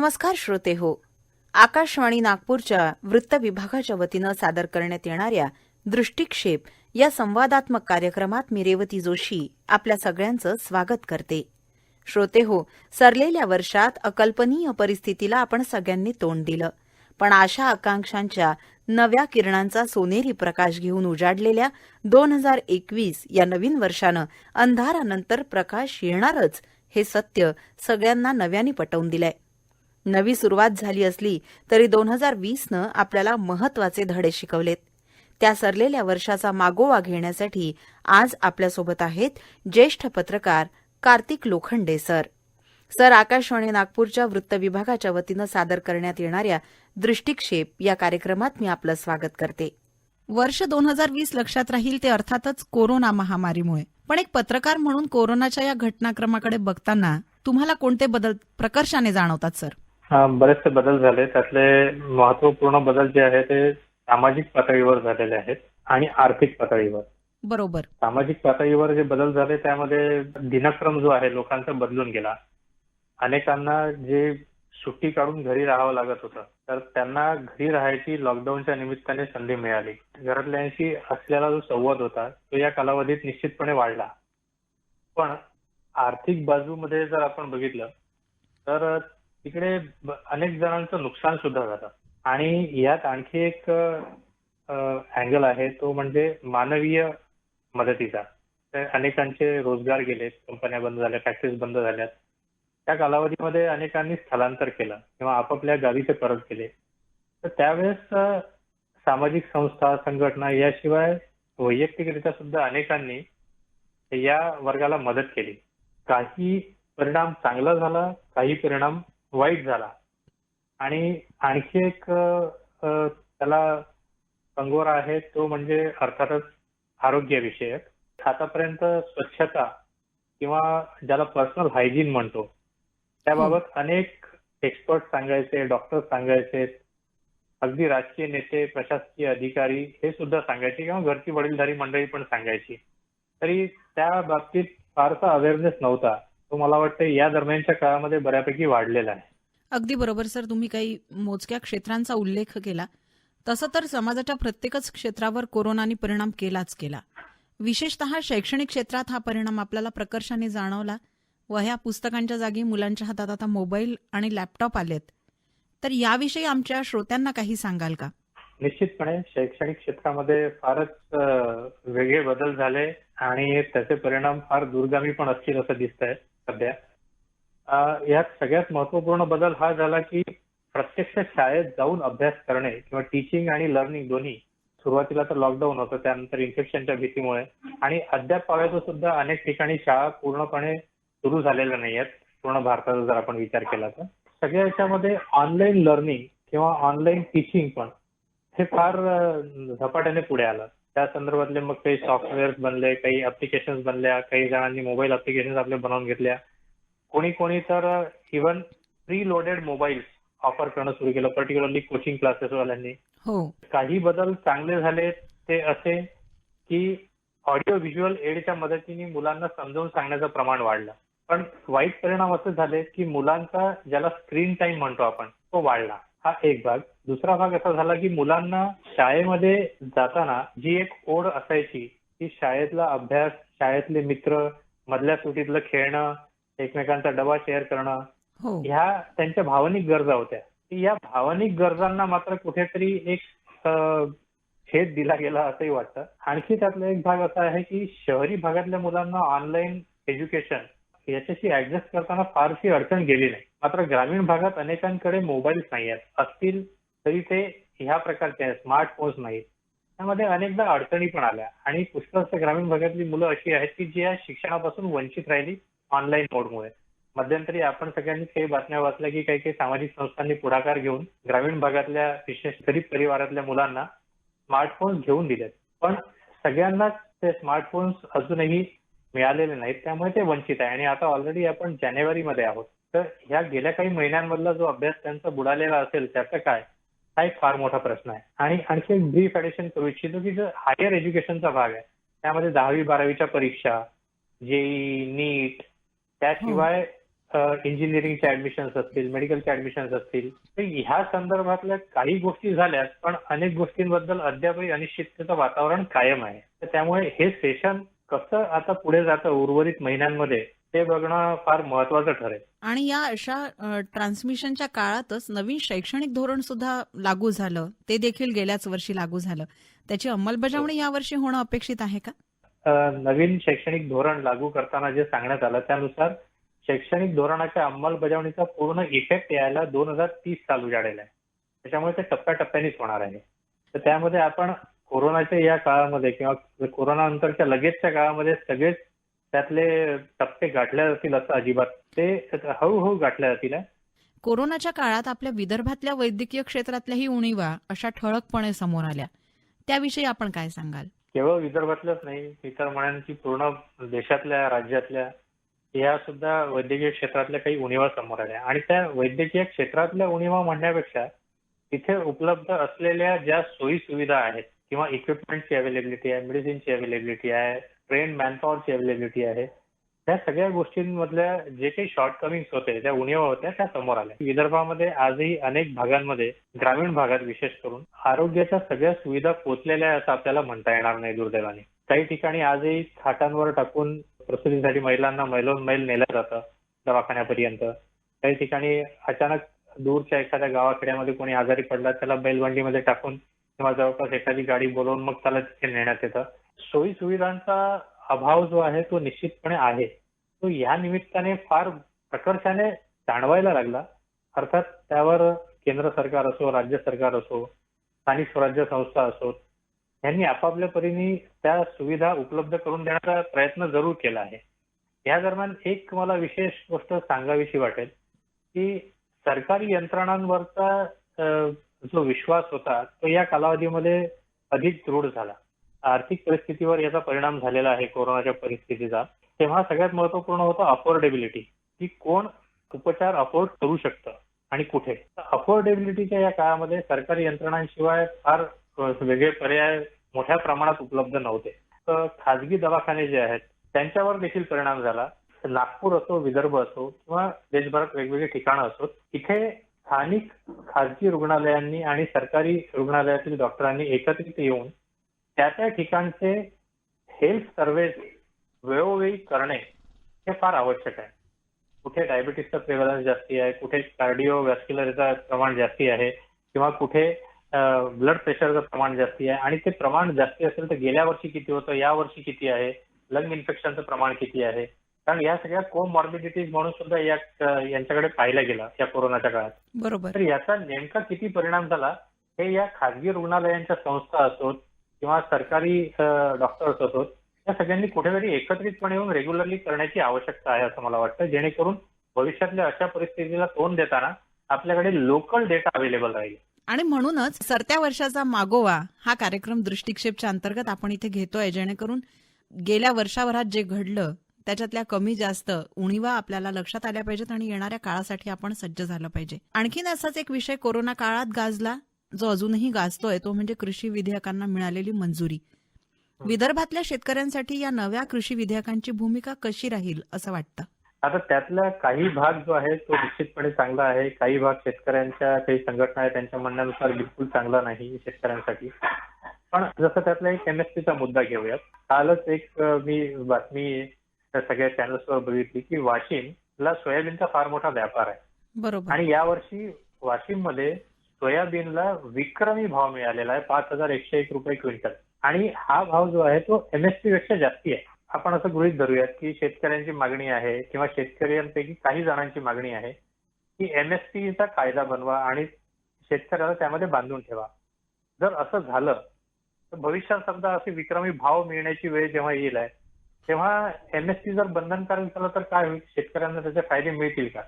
नमस्कार श्रोते हो. आकाशवाणी नागपूरच्या वृत्त विभागाच्या वतीनं सादर करण्यात येणाऱ्या दृष्टिक्षेप या संवादात्मक कार्यक्रमात मी रेवती जोशी आपल्या सगळ्यांचं स्वागत करते. श्रोते हो सरलेल्या वर्षात अकल्पनीय परिस्थितीला आपण सगळ्यांनी तोंड दिलं. पण आशा आकांक्षांच्या नव्या किरणांचा सोनेरी प्रकाश घेऊन उजाडलेल्या दोन हजार एकवीस या नवीन वर्षानं अंधारानंतर प्रकाश येणारच हे सत्य सगळ्यांना नव्याने पटवून दिलंय. नवी सुरुवात झाली असली तरी दोन हजार वीसनं आपल्याला महत्त्वाचे धडे शिकवलेत. त्या सरलेल्या वर्षाचा मागोवा घेण्यासाठी आज आपल्यासोबत आहेत ज्येष्ठ पत्रकार कार्तिक लोखंडे सर. सर आकाशवाणी नागपूरच्या वृत्त विभागाच्या वतीनं सादर करण्यात येणाऱ्या दृष्टिक्षेप या कार्यक्रमात मी आपलं स्वागत करते. वर्ष दोन हजार वीस लक्षात राहील ते अर्थातच कोरोना महामारीमुळे. पण एक पत्रकार म्हणून कोरोनाच्या या घटनाक्रमाकडे बघताना तुम्हाला कोणते बदल प्रकर्षाने जाणवतात सर? बरेचसे बदल झाले. त्यातले महत्त्वपूर्ण बदल जे आहे ते सामाजिक पातळीवर झालेले आहेत आणि आर्थिक पातळीवर. बरोबर. सामाजिक पातळीवर जे बदल झाले त्यामध्ये दिनक्रम जो आहे लोकांचा बदलून गेला. अनेकांना जे सुट्टी काढून घरी राहावं लागत होतं तर त्यांना घरी राहायची लॉकडाऊनच्या निमित्ताने संधी मिळाली. घरातल्यांशी असलेला जो संवाद होता तो या कालावधीत निश्चितपणे वाढला. पण आर्थिक बाजूमध्ये जर आपण बघितलं तर तिकडे अनेक जणांचं नुकसान सुद्धा झालं. आणि यात आणखी एक अँगल आहे तो म्हणजे मानवीय मदतीचा. तर अनेकांचे रोजगार गेले कंपन्या बंद झाल्या फॅक्टरीज बंद झाल्यात. त्या कालावधीमध्ये अनेकांनी स्थलांतर केलं किंवा आपापल्या गावी ते परत गेले तर त्यावेळेस सामाजिक संस्था संघटना याशिवाय वैयक्तिकरित्या सुद्धा अनेकांनी या वर्गाला मदत केली. काही परिणाम चांगला झाला काही परिणाम वाईट झाला. आणि आणखी एक त्याला कंगोरा आहे तो म्हणजे अर्थातच आरोग्यविषयक. आतापर्यंत स्वच्छता किंवा ज्याला पर्सनल हायजीन म्हणतो त्याबाबत अनेक एक्सपर्ट सांगायचे डॉक्टर सांगायचे अगदी राजकीय नेते प्रशासकीय अधिकारी हे सुद्धा सांगायचे किंवा घरची वडीलधारी मंडळी पण सांगायची. तरी त्या बाबतीत फारसा अवेअरनेस नव्हता. तो मला वाटतं या दरम्यानच्या काळामध्ये बऱ्यापैकी वाढलेला आहे. अगदी बरोबर सर. तुम्ही काही मोजक्या क्षेत्रांचा उल्लेख केला. तसं तर समाजाच्या प्रत्येकच क्षेत्रावर कोरोनाने परिणाम केलाच केला. विशेषतः शैक्षणिक क्षेत्रात हा परिणाम आपल्याला प्रकर्षाने जाणवला. वह्या पुस्तकांच्या जागी मुलांच्या हातात आता मोबाईल आणि लॅपटॉप आलेत. तर याविषयी आमच्या श्रोत्यांना काही सांगाल का? निश्चितपणे शैक्षणिक क्षेत्रामध्ये फारच वेगळे बदल झाले आणि त्याचे परिणाम फार दूरगामी पण असतील असं दिसतंय. सध्या. यात सगळ्यात महत्त्वपूर्ण बदल हा झाला की प्रत्यक्ष शाळेत जाऊन अभ्यास करणे किंवा टीचिंग आणि लर्निंग दोन्ही सुरुवातीला तर लॉकडाऊन होतं त्यानंतर इन्फेक्शनच्या भीतीमुळे. आणि अद्याप पाहायचं सुद्धा अनेक ठिकाणी शाळा पूर्णपणे सुरू झालेल्या नाही आहेत पूर्ण भारताचा जर आपण विचार केला तर. सगळ्या याच्यामध्ये ऑनलाईन लर्निंग किंवा ऑनलाईन टीचिंग पण हे फार झपाट्याने पुढे आलं. त्या संदर्भातले मग काही सॉफ्टवेअर बनले काही ऍप्लिकेशन्स बनल्या काही जणांनी मोबाईल ऍप्लिकेशन आपले बनवून घेतल्या. कोणी कोणी तर even pre loaded mobile offer करणं सुरू केलं पर्टिक्युलरली कोचिंग क्लासेस वाल्यांनी. हो. काही बदल चांगले झाले ते असे की ऑडिओ व्हिज्युअल एडच्या मदतीने मुलांना समजावून सांगण्याचं प्रमाण वाढलं. पण वाईट परिणाम असे झाले की मुलांचा ज्याला स्क्रीन टाइम म्हणतो आपण तो वाढला. हा एक भाग. दुसरा भाग असा झाला की मुलांना शाळेमध्ये जाताना जी एक ओढ असायची की शाळेतला अभ्यास शाळेतले मित्र मधल्या सुटीतलं खेळणं एकमेकांचा डबा शेअर करणं हो. ह्या त्यांच्या भावनिक गरजा होत्या. या भावनिक गरजांना मात्र कुठेतरी एक छेद दिला गेला असंही वाटतं. आणखी त्यातला एक भाग असा आहे की शहरी भागातल्या मुलांना ऑनलाईन एज्युकेशन याच्याशी ऍडजस्ट करताना फारशी अडचण गेली नाही. मात्र ग्रामीण भागात अनेकांकडे मोबाईल्स नाही आहेत. असतील तरी ते ह्या प्रकारचे आहेत. स्मार्टफोन्स नाहीत. त्यामध्ये अनेकदा अडचणी पण आल्या. आणि पुष्कळ ग्रामीण भागातली मुलं अशी आहेत की जी या शिक्षणापासून वंचित राहिली ऑनलाईन मोडमुळे मध्यंतरी आपण सगळ्यांनी काही बातम्या वाचल्या की काही काही सामाजिक संस्थांनी पुढाकार घेऊन ग्रामीण भागातल्या विशेष गरीब परिवारातल्या मुलांना स्मार्टफोन्स घेऊन दिलेत. पण सगळ्यांनाच ते स्मार्टफोन्स अजूनही मिळालेले नाहीत त्यामुळे ते वंचित आहे. आणि आता ऑलरेडी आपण जानेवारीमध्ये आहोत. तर ह्या गेल्या काही महिन्यांमधला जो अभ्यास त्यांचा बुडालेला असेल त्याचं काय? हा एक फार मोठा प्रश्न आहे. आणि आणखी एक ब्रीफ ऍडिशन करू इच्छितो की जो हायर एज्युकेशनचा भाग आहे त्यामध्ये दहावी बारावीच्या परीक्षा जेई नीट त्याशिवाय इंजिनिअरिंगचे ऍडमिशन्स असतील मेडिकलचे ऍडमिशन्स असतील. तर ह्या संदर्भातल्या काही गोष्टी झाल्यात पण अनेक गोष्टींबद्दल अद्यापही अनिश्चिततेचं वातावरण कायम आहे. तर त्यामुळे हे सेशन कसं आता पुढे जातं उर्वरित महिन्यांमध्ये ते बघणं फार महत्वाचं ठरेल. आणि या अशा ट्रान्समिशनच्या काळातच नवीन शैक्षणिक धोरण सुद्धा लागू झालं. ते देखील गेल्याच वर्षी लागू झालं. त्याची अंमलबजावणी यावर्षी होणं अपेक्षित आहे का? नवीन शैक्षणिक धोरण लागू करताना जे सांगण्यात आलं त्यानुसार शैक्षणिक धोरणाच्या अंमलबजावणीचा पूर्ण इफेक्ट यायला दोन हजार तीस साल उजाडेल आहे. त्याच्यामुळे ते टप्प्याटप्प्यानेच होणार आहे. तर त्यामध्ये आपण कोरोनाच्या या काळामध्ये किंवा कोरोना नंतरच्या लगेचच्या काळामध्ये सगळेच त्यातले टप्पे गाठले जातील असं अजिबात. ते हळूहळू गाठल्या जातील. कोरोनाच्या काळात आपल्या विदर्भातल्या वैद्यकीय क्षेत्रातल्याही उणीवा अशा ठळकपणे समोर आल्या. त्याविषयी आपण काय सांगाल? केवळ विदर्भातल्याच नाही इतर म्हणांची पूर्ण देशातल्या राज्यातल्या या सुद्धा वैद्यकीय क्षेत्रातल्या काही उणीवा समोर आल्या. आणि त्या वैद्यकीय क्षेत्रातल्या उणीवा म्हणण्यापेक्षा तिथे उपलब्ध असलेल्या ज्या सोयी सुविधा आहेत किंवा इक्विपमेंटची अवेलेबिलिटी आहे मेडिसिनची अवेलेबिलिटी आहे ट्रेन मॅनपॉवरची अवेलेबिलिटी आहे. त्या सगळ्या गोष्टींमधल्या जे काही शॉर्टकमिंग्स होते त्या उणीवा होत्या त्या समोर आल्या. विदर्भामध्ये आजही अनेक भागांमध्ये ग्रामीण भागात विशेष करून आरोग्याच्या सगळ्या सुविधा पोचलेल्या आहेत असं आपल्याला म्हणता येणार नाही दुर्दैवाने. काही ठिकाणी आजही खाटांवर टाकून प्रसूतीसाठी महिलांना मैलोन मैल नेलं जातं दवाखान्यापर्यंत. काही ठिकाणी अचानक दूरच्या एखाद्या गावाखेड्यामध्ये कोणी आजारी पडला त्याला बैलबंडीमध्ये टाकून किंवा जवळपास एखादी गाडी बोलवून मग त्याला तिथे नेण्यात येतं. सोयी सुविधांचा अभाव जो आहे तो निश्चितपणे आहे. तो या निमित्ताने फार प्रकर्षाने जाणवायला लागला. अर्थात त्यावर केंद्र सरकार असो राज्य सरकार असो स्थानिक स्वराज्य संस्था असोत यांनी आपापल्या परीने त्या सुविधा उपलब्ध करून देण्याचा प्रयत्न जरूर केला आहे. या दरम्यान एक मला विशेष गोष्ट सांगावीशी वाटेल की सरकारी यंत्रणांवरचा जो विश्वास होता तो या कालावधीमध्ये अधिक दृढ झाला. आर्थिक परिस्थितीवर याचा परिणाम झालेला आहे कोरोनाच्या परिस्थितीचा. तेव्हा सगळ्यात महत्त्वपूर्ण होतं अफोर्डेबिलिटी की कोण उपचार अफोर्ड करू शकतं आणि कुठे. अफोर्डेबिलिटीच्या या काळामध्ये सरकारी यंत्रणांशिवाय फार वेगळे पर्याय मोठ्या प्रमाणात उपलब्ध नव्हते. तर खाजगी दवाखाने जे आहेत त्यांच्यावर देखील परिणाम झाला. नागपूर असो विदर्भ असो किंवा देशभरात वेगवेगळी ठिकाणं असो तिथे स्थानिक खाजगी रुग्णालयांनी आणि सरकारी रुग्णालयातील डॉक्टरांनी एकत्रित येऊन त्या त्या ठिकाणचे हेल्थ सर्वे वेळोवेळी करणे हे फार आवश्यक आहे. कुठे डायबिटीसचं प्रेव्हलन्स जास्ती आहे कुठे कार्डिओ प्रमाण जास्ती आहे किंवा कुठे ब्लड प्रेशरचं प्रमाण जास्ती आहे आणि ते प्रमाण जास्ती असेल तर गेल्या वर्षी किती होतं या वर्षी किती आहे लंग इन्फेक्शनचं प्रमाण किती आहे कारण या सगळ्या कोमॉर्बिडिटीज म्हणून सुद्धा या यांच्याकडे पाहिलं गेलं या कोरोनाच्या काळात. बरोबर. तर याचा नेमका किती परिणाम झाला हे या खाजगी रुग्णालयांच्या संस्था असोत किंवा सरकारी डॉक्टर्स असोत या सगळ्यांनी कुठेतरी एकत्रितपणे येऊन रेग्युलरली करण्याची आवश्यकता आहे असं मला वाटतं. जेणेकरून भविष्यातल्या अशा परिस्थितीला तोंड देताना आपल्याकडे लोकल डेटा अवेलेबल राहील. आणि म्हणूनच सरत्या वर्षाचा मागोवा हा कार्यक्रम दृष्टिक्षेपच्या अंतर्गत आपण इथे घेतोय जेणेकरून गेल्या वर्षाभरात जे घडलं त्याच्यातल्या कमी जास्त उणीवा आपल्याला लक्षात आल्या पाहिजेत आणि येणाऱ्या काळासाठी आपण सज्ज झालं पाहिजे. आणखीन असाच एक विषय कोरोना काळात गाजला जो अजूनही गाजतोय तो म्हणजे कृषी विधेयकांना मिळालेली मंजुरी. विदर्भातल्या शेतकऱ्यांसाठी या नव्या कृषी विधेयकांची भूमिका कशी राहील असं वाटतं? आता त्यातला काही भाग जो आहे तो निश्चितपणे चांगला आहे. काही भाग शेतकऱ्यांच्या काही संघटना आहे त्यांच्या म्हणण्यानुसार बिलकुल चांगला नाही शेतकऱ्यांसाठी. पण जसं त्यातला एक एमएसपीचा मुद्दा घेऊयात कालच एक मी बातमी त्या सगळ्या चॅनल्सवर बघितली की वाशिमला सोयाबीनचा फार मोठा व्यापार आहे. बरोबर. आणि यावर्षी वाशिममध्ये सोयाबीनला विक्रमी भाव मिळालेला आहे पाच हजार एकशे एक रुपये क्विंटल. आणि हा भाव जो आहे तो एमएसपी पेक्षा जास्ती आहे. आपण असं गृहित धरूयात की शेतकऱ्यांची मागणी आहे किंवा शेतकऱ्यांपैकी काही जणांची मागणी आहे की एमएसपीचा कायदा बनवा आणि शेतकऱ्याला त्यामध्ये बांधून ठेवा. जर असं झालं तर भविष्यात समजा असे विक्रमी भाव मिळण्याची वेळ जेव्हा येईल आहे तेव्हा एमएसपी जर बंधनकारक झालं तर काय होईल? शेतकऱ्यांना त्याचे फायदे मिळतील का?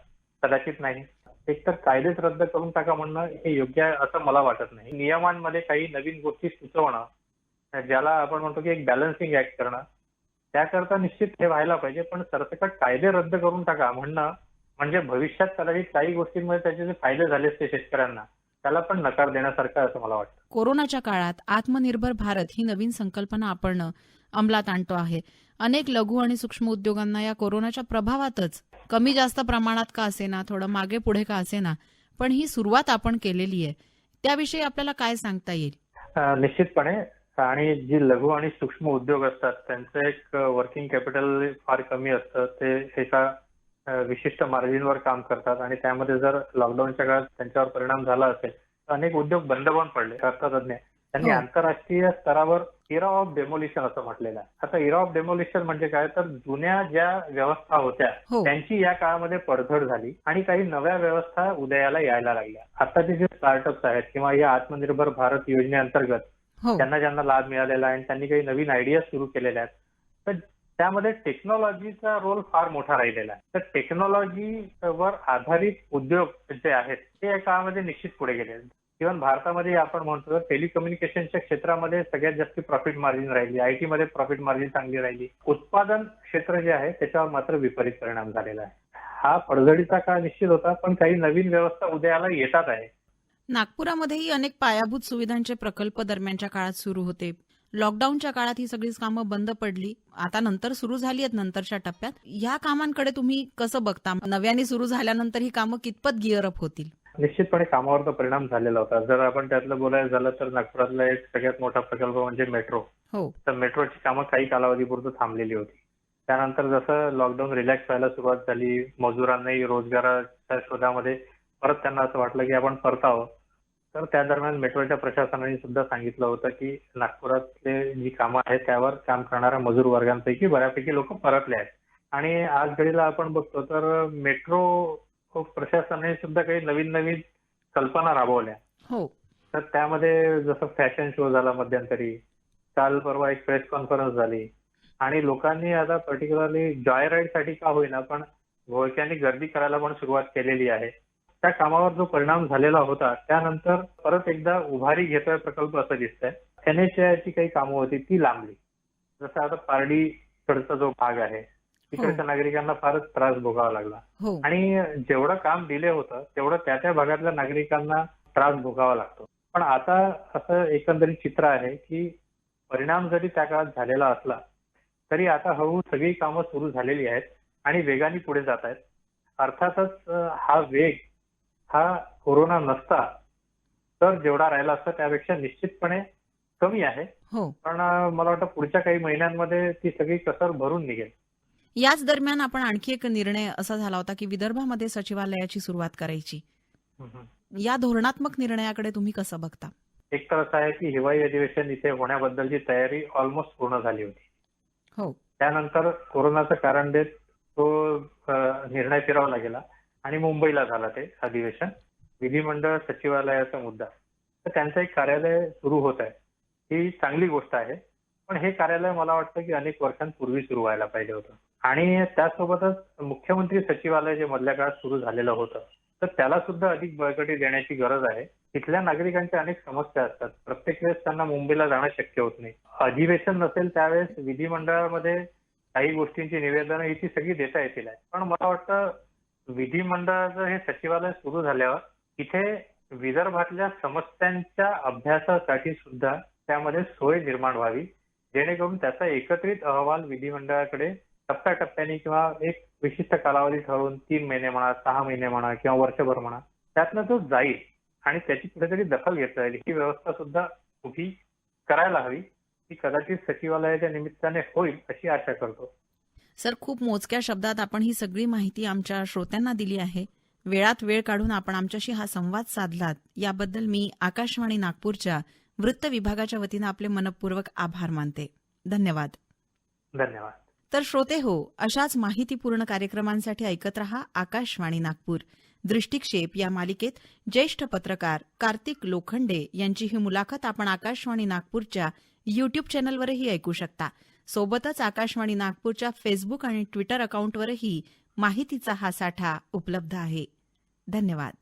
कदाचित नाही. एक तर कायदेच रद्द करून टाका म्हणणं हे योग्य आहे असं मला वाटत नाही. नियमांमध्ये काही नवीन गोष्टी सुचवणं ज्याला आपण म्हणतो की एक बॅलन्सिंग ऍक्ट करणं त्याकरता निश्चित हे व्हायला पाहिजे. पण सरसकट कायदे रद्द करून टाका म्हणणं म्हणजे भविष्यात कदाचित काही गोष्टींमध्ये त्याचे जे फायदे झाले असते शेतकऱ्यांना त्याला पण नकार देण्यासारखं असं मला वाटतं. कोरोनाच्या काळात आत्मनिर्भर भारत ही नवीन संकल्पना आपण अंमलात आणतो आहे. अनेक लघु आणि सूक्ष्म उद्योगांना या कोरोनाच्या प्रभावातच कमी जास्त प्रमाणात का असेना थोडं मागे पुढे का असेना पण ही सुरुवात आपण केलेली आहे. त्याविषयी आपल्याला काय सांगता येईल? निश्चितपणे. आणि जी लघु आणि सूक्ष्म उद्योग असतात त्यांचं एक वर्किंग कॅपिटल फार कमी असतं. ते एका विशिष्ट मार्जिनवर काम करतात आणि त्यामध्ये जर लॉकडाऊनच्या काळात त्यांच्यावर परिणाम झाला असेल तर अनेक उद्योग बंद पण पडले अर्थतज्ञ. त्यांनी हो. आंतरराष्ट्रीय स्तरावर इरा ऑफ डेमोलिशन असं म्हटलेलं आहे. आता इरा ऑफ डेमोलिशन म्हणजे काय? तर जुन्या ज्या व्यवस्था होत्या हो. त्यांची या काळामध्ये पडझड झाली आणि काही नव्या व्यवस्था उदयाला यायला लागल्या. आताचे जे स्टार्टअप्स आहेत किंवा या आत्मनिर्भर भारत योजनेअंतर्गत हो. त्यांना ज्यांना लाभ मिळालेला आहे आणि त्यांनी काही नवीन आयडिया सुरू केलेल्या आहेत तर त्यामध्ये टेक्नॉलॉजीचा रोल फार मोठा राहिलेला आहे. तर टेक्नॉलॉजीवर आधारित उद्योग जे आहेत ते या काळामध्ये निश्चित पुढे गेले आहेत. इव्हन भारतामध्ये आपण म्हणतो टेलिकम्युनिकेशनच्या क्षेत्रामध्ये सगळ्यात जास्त प्रॉफिट मार्जिन राहिली. आयटी मध्ये प्रॉफिट मार्जिन चांगली राहिली. उत्पादन क्षेत्र जे आहे त्याच्यावर मात्र विपरीत परिणाम झालेला आहे. हा पडझडीचा काळ निश्चित होता पण काही नवीन व्यवस्था उदयाला येतात आहे. नागपुरामध्येही अनेक पायाभूत सुविधांचे प्रकल्प दरम्यानच्या काळात सुरू होते. लॉकडाऊनच्या काळात ही सगळीच कामं बंद पडली. आता नंतर सुरू झाली आहेत नंतरच्या टप्प्यात. या कामांकडे तुम्ही कसं बघता? नव्याने सुरू झाल्यानंतर ही कामं कितपत गिअर अप होतील? निश्चितपणे कामावर तर परिणाम झालेला होता. जर आपण त्यातलं बोलायचं झालं तर नागपुरातला एक सगळ्यात मोठा प्रकल्प म्हणजे मेट्रो. हो. तर मेट्रोची कामं काही कालावधीपुरतं थांबलेली होती. त्यानंतर जसं लॉकडाऊन रिलॅक्स व्हायला सुरुवात झाली मजुरांनाही रोजगाराच्या शोधामध्ये परत त्यांना असं वाटलं की आपण परतावं. तर त्या दरम्यान मेट्रोच्या प्रशासनाने सुद्धा सांगितलं होतं की नागपुरातले जी कामं आहेत त्यावर काम करणाऱ्या मजूर वर्गांपैकी बऱ्यापैकी लोक परतले आहेत. आणि आज घडीला आपण बघतो तर मेट्रो प्रशासनाने सुद्धा काही नवीन नवीन कल्पना राबवल्या. हो. तर त्यामध्ये जसं फॅशन शो झाला मध्यंतरी काल परवा एक प्रेस कॉन्फरन्स झाली. आणि लोकांनी आता पर्टिक्युलरली जॉय राईडसाठी का होईना पण घोळक्यांनी गर्दी करायला पण सुरुवात केलेली आहे. त्या कामावर जो परिणाम झालेला होता त्यानंतर परत एकदा उभारी घेतोय प्रकल्प असं दिसतंय. एनएचआयची काही कामं होती ती लांबली. जसं आता पारडीकडचा जो भाग आहे तिकडच्या नागरिकांना फारच त्रास भोगावा लागला. हो. आणि जेवढं काम डिले होतं तेवढं त्या त्या भागातल्या नागरिकांना त्रास भोगावा लागतो. पण आता असं एकंदरीत चित्र आहे की परिणाम जरी त्या काळात झालेला असला तरी आता हळूहळू सगळी कामं सुरू झालेली आहेत आणि वेगाने पुढे जात आहेत. अर्थातच हा वेग हा कोरोना नसता तर जेवढा राहिला असता त्यापेक्षा निश्चितपणे कमी आहे. हो. पण मला वाटतं पुढच्या काही महिन्यांमध्ये ती सगळी कसर भरून निघेल. याच दरम्यान आपण आणखी एक निर्णय असा झाला होता की विदर्भामध्ये सचिवालयाची सुरुवात करायची. या धोरणात्मक निर्णयाकडे तुम्ही कसं बघता? एक तर असं आहे की हिवाळी अधिवेशन इथे होण्याबद्दलची तयारी ऑलमोस्ट पूर्ण झाली होती. हो. त्यानंतर कोरोनाचं कारण देत तो निर्णय फिरवला गेला आणि मुंबईला झाला ते अधिवेशन. विधिमंडळ सचिवालयाचा मुद्दा. तर त्यांचं एक कार्यालय सुरू होत आहे. ही चांगली गोष्ट आहे. पण हे कार्यालय मला वाटतं की अनेक वर्षांपूर्वी सुरू व्हायला पाहिजे होतं. आणि त्यासोबतच मुख्यमंत्री सचिवालय जे मधल्या काळात सुरू झालेलं होतं तर त्याला सुद्धा अधिक बळकटी देण्याची गरज आहे. तिथल्या नागरिकांच्या अनेक समस्या असतात. प्रत्येक वेळेस त्यांना मुंबईला जाणं शक्य होत नाही. अधिवेशन नसेल त्यावेळेस विधिमंडळामध्ये काही गोष्टींची निवेदनं ही ती सगळी देता येतील. आहे. पण मला वाटतं विधिमंडळाचं हे सचिवालय सुरू झाल्यावर इथे विदर्भातल्या समस्यांच्या अभ्यासासाठी सुद्धा त्यामध्ये सोय निर्माण व्हावी. जेणेकरून त्याचा एकत्रित अहवाल विधिमंडळाकडे टप्प्याटप्प्याने किंवा एक विशिष्ट कालावधी ठरवून तीन महिने म्हणा सहा महिने म्हणा किंवा वर्षभर म्हणा त्यातनं तो जाईल आणि त्याची कुठेतरी दखल घेता येईल. ही व्यवस्था सुद्धा उभी करायला हवी. ती कदाचित सचिवालयाच्या निमित्ताने होईल अशी आशा करतो. सर खूप मोजक्या शब्दात आपण ही सगळी माहिती आमच्या श्रोत्यांना दिली आहे. वेळात वेळ काढून आपण आमच्याशी हा संवाद साधलात. याबद्दल मी आकाशवाणी नागपूरच्या वृत्त विभागाच्या वतीनं आपले मनपूर्वक आभार मानते. धन्यवाद. धन्यवाद. तर श्रोते हो अशाच माहितीपूर्ण कार्यक्रमांसाठी ऐकत रहा आकाशवाणी नागपूर. दृष्टिक्षेप या मालिकेत ज्येष्ठ पत्रकार कार्तिक लोखंडे यांची ही मुलाखत आपण आकाशवाणी नागपूरच्या युट्यूब चॅनलवरही ऐकू शकता. सोबतच आकाशवाणी नागपूरच्या फेसबुक आणि ट्विटर अकाउंटवरही माहितीचा हा साठा उपलब्ध आहे. धन्यवाद.